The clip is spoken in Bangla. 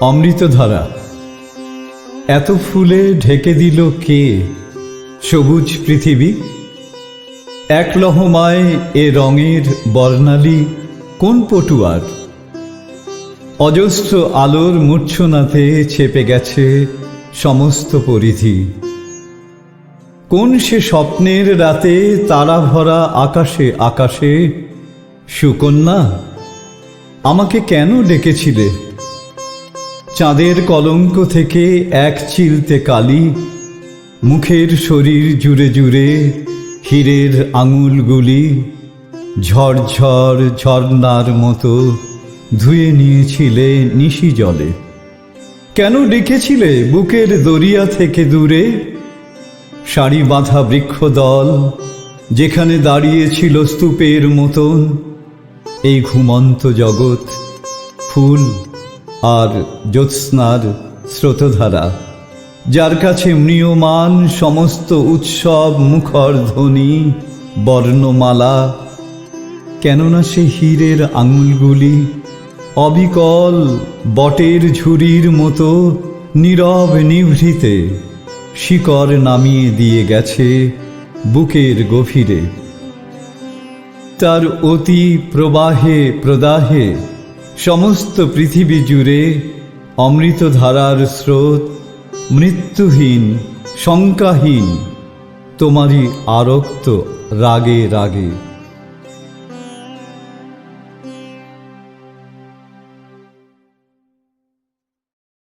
অমৃতধারা। এত ফুলে ঢেকে দিল কে? সবুজ পৃথিবী। এক লহমায় এ রঙের বর্ণালী কোন পটুয়ার? অজস্র আলোর মূর্ছনাতে চেপে গেছে সমস্ত পরিধি। কোন সে স্বপ্নের রাতে তারা ভরা আকাশে আকাশে, সুকন্যা, আমাকে কেন ডেকেছিলে? চাঁদের কলঙ্ক থেকে এক চিলতে কালি, মুখের শরীর জুড়ে জুড়ে হীরের আঙুলগুলি ঝরঝর ঝর্ণার মতো ধুয়ে নিয়েছিলে নিশি জলে। কেন ডেকেছিলে বুকের দরিয়া থেকে দূরে? সারি বাঁধা বৃক্ষদল যেখানে দাঁড়িয়েছিল স্তূপের মতন, এই ঘুমন্ত জগৎ ফুল আর জ্যোৎস্নার স্রোতধারা। যার কাছে ম্রিয়মান সমস্ত উৎসব, মুখর ধ্বনি, বর্ণমালা, কেননা সে হীরের আঙুলগুলি অবিকল বটের ঝুড়ির মতো নীরব নিভৃতে শিকড় নামিয়ে দিয়ে গেছে বুকের গভীরে। তার অতি প্রবাহে প্রদাহে সমস্ত পৃথিবী জুড়ে অমৃতধারার স্রোত মৃত্যুহীন শঙ্কাহীন তোমারই আরক্ত রাগে রাগে।